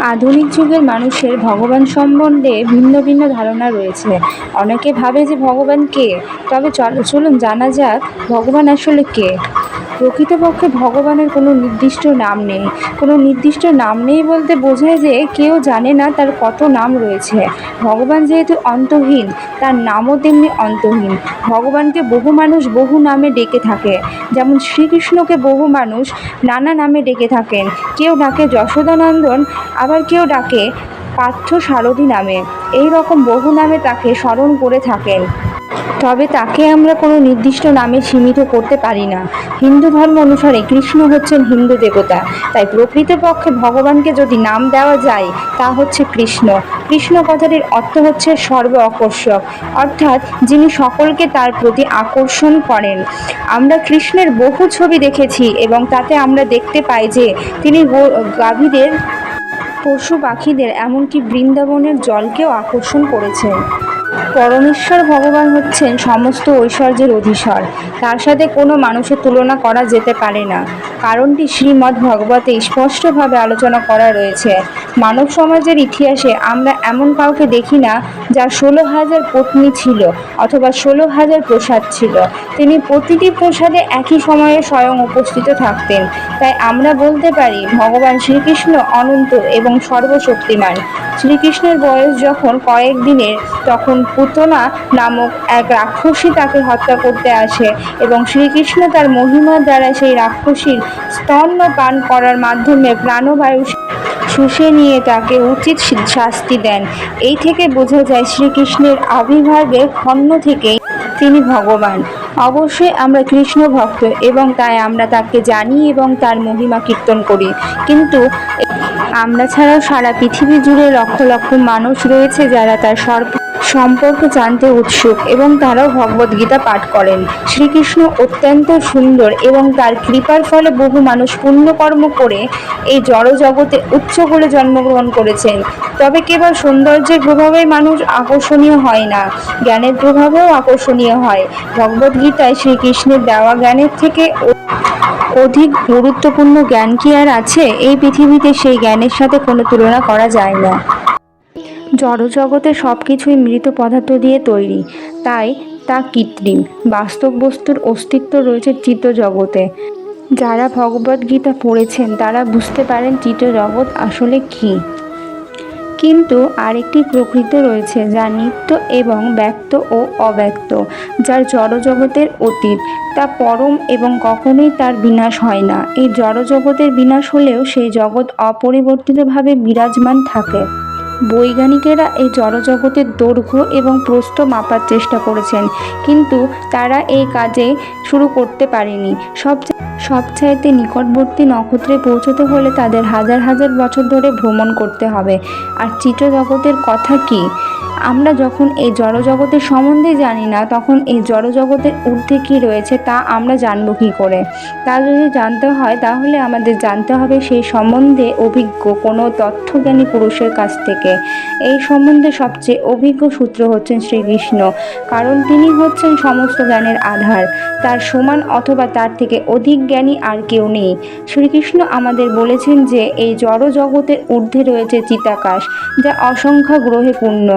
আধুনিক যুগের মানুষের ভগবান সম্বন্ধে ভিন্ন ভিন্ন ধারণা রয়েছে। অনেকে ভাবে যে ভগবান কে, তবে চল- চলুন জানা যাক ভগবান আসলে কে। প্রকৃতপক্ষে ভগবানের কোনো নির্দিষ্ট নাম নেই। কোনো নির্দিষ্ট নাম নেই বলতে বোঝায় যে কেউ জানে না তার কত নাম রয়েছে। ভগবান যেহেতু অন্তহীন, তার নামও তেমনি অন্তহীন। ভগবানকে বহু মানুষ বহু নামে ডেকে থাকে। যেমন শ্রীকৃষ্ণকে বহু মানুষ নানা নামে ডেকে থাকেন। কেউ ডাকে যশোদানন্দন, আবার কেউ ডাকে পার্থ সারথী নামে। এই রকম বহু নামে তাকে স্মরণ করে থাকেন। তবে তাকে আমরা কোনো নির্দিষ্ট নামে সীমিত করতে পারি না। হিন্দু ধর্ম অনুসারে কৃষ্ণ হচ্ছেন হিন্দু দেবতা। তাই প্রকৃতপক্ষে ভগবানকে যদি নাম দেওয়া যায়, তা হচ্ছে কৃষ্ণ। কৃষ্ণ কথাটির অর্থ হচ্ছে সর্ব আকর্ষক। অর্থাৎ যিনি সকলকে তার প্রতি আকর্ষণ করেন। আমরা কৃষ্ণের বহু ছবি দেখেছি এবং তাতে আমরা দেখতে পাই যে তিনি গাভীদের, পশু পাখিদের, এমনকি বৃন্দাবনের জলকেও আকর্ষণ করেছেন। পরমেশ্বর ভগবান হচ্ছেন সমস্ত ঐশ্বর্যের অধীশ্বর তার সাথে কোনো মানুষের তুলনা করা যেতে পারে না। কারণটি শ্রীমদ্ ভগবতে স্পষ্টভাবে আলোচনা করা রয়েছে। মানব সমাজের ইতিহাসে আমরা এমন কাউকে দেখি না যার ষোলো হাজার পত্নী ছিল অথবা ষোলো হাজার প্রসাদ ছিল। তিনি প্রতিটি প্রসাদে একই সময়ে স্বয়ং উপস্থিত থাকতেন। তাই আমরা বলতে পারি, ভগবান শ্রীকৃষ্ণ অনন্ত এবং সর্বশক্তিমান। শ্রীকৃষ্ণের বয়স যখন কয়েক দিনের, তখন পুতনা নামক এক রাক্ষসী তাকে হত্যা করতে আসে এবং শ্রীকৃষ্ণ তার মহিমার দ্বারা সেই রাক্ষসীর স্তন্য পান করার মাধ্যমে প্রাণবায়ু শুষে নিয়ে তাকে উচিত শাস্তি দেন। এই থেকে বোঝা যায় শ্রীকৃষ্ণের আবির্ভাবের খন্ন থেকেই তিনি ভগবান। অবশ্যই আমরা কৃষ্ণ ভক্ত এবং তাই আমরা তাকে জানি এবং তার মহিমা কীর্তন করি। কিন্তু আমরা ছাড়াও সারা পৃথিবী জুড়ে লক্ষ লক্ষ মানুষ রয়েছে যারা তার সর্ব সম্পর্কে জানতে উৎসুক এবং তারাও ভগবদ গীতা পাঠ করেন। শ্রীকৃষ্ণ অত্যন্ত সুন্দর এবং তার কৃপার ফলে বহু মানুষ পুণ্যকর্ম করে এই জড় জগতে উচ্চ করে জন্মগ্রহণ করেছেন। তবে কেবল সৌন্দর্যের প্রভাবে মানুষ আকর্ষণীয় হয় না, জ্ঞানের প্রভাবেও আকর্ষণীয় হয়। ভগবদ গীতায় শ্রীকৃষ্ণের দেওয়া জ্ঞানের থেকে অধিক গুরুত্বপূর্ণ জ্ঞান কি আর আছে? এই পৃথিবীতে সেই জ্ঞানের সাথে কোনো তুলনা করা যায় না। জড়জগতে সব কিছুই মৃত পদার্থ দিয়ে তৈরি। তাই তা কৃত্রিম। বাস্তব বস্তুর অস্তিত্ব রয়েছে চিত্ত জগতে যারা ভগবদ গীতা পড়েছেন, তারা বুঝতে পারেন চিত্ত জগৎ আসলে কী। কিন্তু আরেকটি প্রকৃতি রয়েছে, যা নিত্য এবং ব্যক্ত ও অব্যক্ত, যার জড়জগতের অতীত। তা পরম এবং কখনোই তার বিনাশ হয় না। এই জড়জগতের বিনাশ হলেও সেই জগৎ অপরিবর্তিতভাবে বিরাজমান থাকে। বৈজ্ঞানিকেরা এই জড়জগতের দৈর্ঘ্য এবং প্রস্থ মাপার চেষ্টা করেছেন, কিন্তু তারা এই কাজে শুরু করতে পারেনি। সব সবচাইতে নিকটবর্তী নক্ষত্রে পৌঁছতে হলে তাদের হাজার হাজার বছর ধরে ভ্রমণ করতে হবে। আর চিত্রজগতের কথা কি? আমরা যখন এই জড়জগতের সম্বন্ধে জানি না, তখন এই জড়জগতের ঊর্ধ্বে কী রয়েছে তা আমরা জানব কী করে? তা যদি জানতে হয়, তাহলে আমাদের জানতে হবে সেই সম্বন্ধে অভিজ্ঞ কোনো তথ্যজ্ঞানী পুরুষের কাছ থেকে। এই সম্বন্ধে সবচেয়ে অভিজ্ঞ সূত্র হচ্ছেন শ্রীকৃষ্ণ কারণ তিনি হচ্ছেন সমস্ত জ্ঞানের আধার। তার সমান অথবা তার থেকে অধিক জ্ঞানী আর কেউ নেই। শ্রীকৃষ্ণ আমাদের বলেছেন যে, এই জড় জগতের ঊর্ধ্বে রয়েছে চিতাকাশ, যা অসংখ্য গ্রহে পূর্ণ।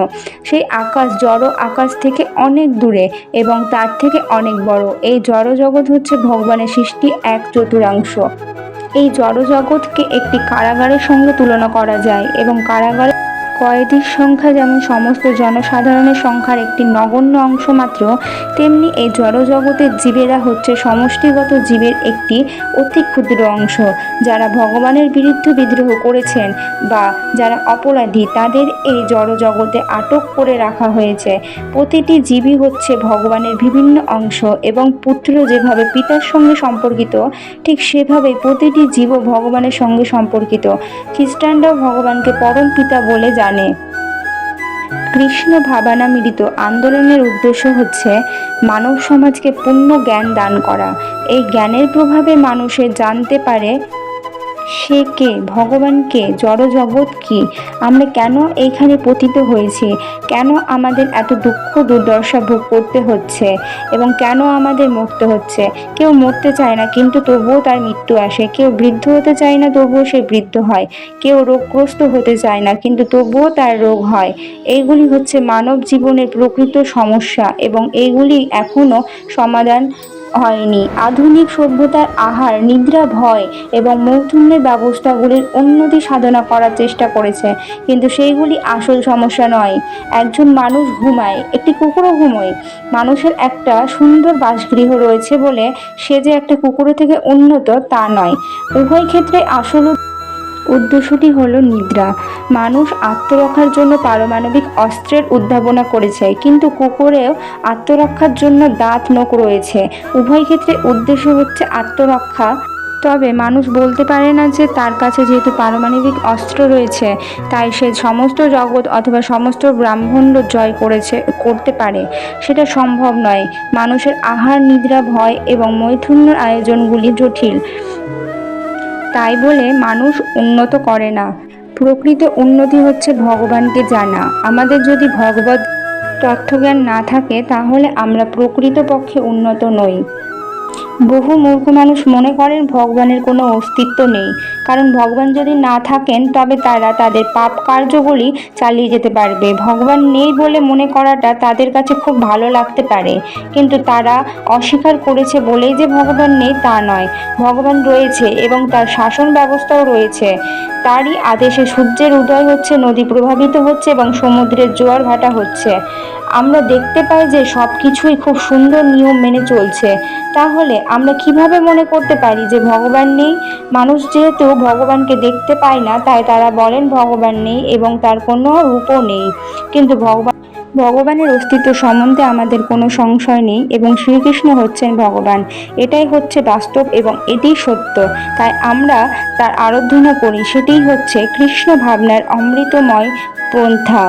সেই আকাশ জড় আকাশ থেকে অনেক দূরে এবং তার থেকে অনেক বড়। এই জড় জগৎ হচ্ছে ভগবানের সৃষ্টি এক চতুরাংশ। এই জড় জগৎকে একটি কারাগারের সঙ্গে তুলনা করা যায় এবং কারাগারে কয়েদির সংখ্যা যেমন সমস্ত জনসাধারণের সংখ্যার একটি নগণ্য অংশ মাত্র, তেমনি এই জড়জগতের জীবেরা হচ্ছে সমষ্টিগত জীবের একটি অতি ক্ষুদ্র অংশ। যারা ভগবানের বিরুদ্ধে বিদ্রোহ করেছেন বা যারা অপরাধী, তাদের এই জড়জগতে আটক করে রাখা হয়েছে। প্রতিটি জীবই হচ্ছে ভগবানের বিভিন্ন অংশ এবং পুত্র যেভাবে পিতার সঙ্গে সম্পর্কিত, ঠিক সেভাবে প্রতিটি জীবও ভগবানের সঙ্গে সম্পর্কিত। খ্রিস্টানরাও ভগবানকে পরম পিতা বলে জানে। কৃষ্ণ ভাবানামৃত আন্দোলনের উদ্দেশ্য হচ্ছে মানব সমাজকে পূর্ণ জ্ঞান দান করা। এই জ্ঞানের প্রভাবে মানুষের জানতে পারে সে কে? ভগবান কে? জড়জগৎ কি? আমরা কেন এইখানে পতিত হয়েছি? কেন আমাদের এত দুঃখ দুর্দশা ভোগ করতে হচ্ছে? এবং কেন আমাদের মরতে হচ্ছে? কেউ মরতে চায় না, কিন্তু তবুও তার মৃত্যু আসে। কেউ বৃদ্ধ হতে চায় না, তবুও সে বৃদ্ধ হয়। কেউ রোগগ্রস্ত হতে চায় না, কিন্তু তবুও তার রোগ হয়। এইগুলি হচ্ছে মানব জীবনের প্রকৃত সমস্যা এবং এইগুলি এখনও সমাধান হয়নি। আধুনিক সভ্যতার আহার, নিদ্রা, ভয় এবং মৌথুন্যের ব্যবস্থাগুলির উন্নতি সাধনা করার চেষ্টা করেছে। কিন্তু সেইগুলি আসল সমস্যা নয়। একজন মানুষ ঘুমায়, একটি কুকুরও ঘুমোয়। মানুষের একটা সুন্দর বাসগৃহ রয়েছে বলে সে যে একটা কুকুরের থেকে উন্নত তা নয়। উভয় ক্ষেত্রে আসল উদ্দেশ্যটি হলো নিদ্রা। মানুষ আত্মরক্ষার জন্য পারমাণবিক অস্ত্রের উদ্ভাবনা করেছে, কিন্তু কুকুরেও আত্মরক্ষার জন্য দাঁত, নখ রয়েছে। উভয় ক্ষেত্রে উদ্দেশ্য হচ্ছে আত্মরক্ষা। তবে মানুষ বলতে পারে না যে তার কাছে যেহেতু পারমাণবিক অস্ত্র রয়েছে, তাই সে সমস্ত জগৎ অথবা সমস্ত ব্রাহ্মণ্ড জয় করেছে, করতে পারে। সেটা সম্ভব নয়। মানুষের আহার, নিদ্রা, ভয় এবং মৈথুন্যের আয়োজনগুলি জটিল। তাই বলে মানুষ উন্নত করে না। প্রকৃত উন্নতি হচ্ছে ভগবানকে জানা। আমাদের যদি ভগবত তথ্যজ্ঞান না থাকে, তাহলে আমরা প্রকৃতপক্ষে উন্নত নই। বহু মূর্খ মানুষ মনে করেন ভগবানের কোনো অস্তিত্ব নেই। কারণ ভগবান যদি না থাকেন, তবে তারা তাদের পাপ কার্যগুলি চালিয়ে যেতে পারবে। ভগবান নেই বলে মনে করাটা তাদের কাছে খুব ভালো লাগতে পারে। কিন্তু তারা অস্বীকার করেছে বলেই যে ভগবান নেই তা নয়। ভগবান রয়েছে এবং তার শাসন ব্যবস্থাও রয়েছে। তারই আদেশে সূর্যের উদয় হচ্ছে, নদী প্রভাবিত হচ্ছে এবং সমুদ্রের জোয়ার ভাটা হচ্ছে। আমরা দেখতে পাই যে সব কিছুই খুব সুন্দর নিয়ম মেনে চলছে। তাহলে আমরা কীভাবে মনে করতে পারি যে ভগবান নেই? মানুষ যেহেতু ভগবানকে দেখতে পায় না, তাই তারা বলেন ভগবান নেই এবং তার কোনো রূপও নেই। কিন্তু ভগবান ভগবানের অস্তিত্ব সম্বন্ধে আমাদের কোনো সংশয় নেই এবং শ্রীকৃষ্ণ হচ্ছেন ভগবান। এটাই হচ্ছে বাস্তব এবং এটাই সত্য। তাই আমরা তার আরাধনা করি, সেটাই হচ্ছে কৃষ্ণ ভাবনার অমৃতময় পন্থা।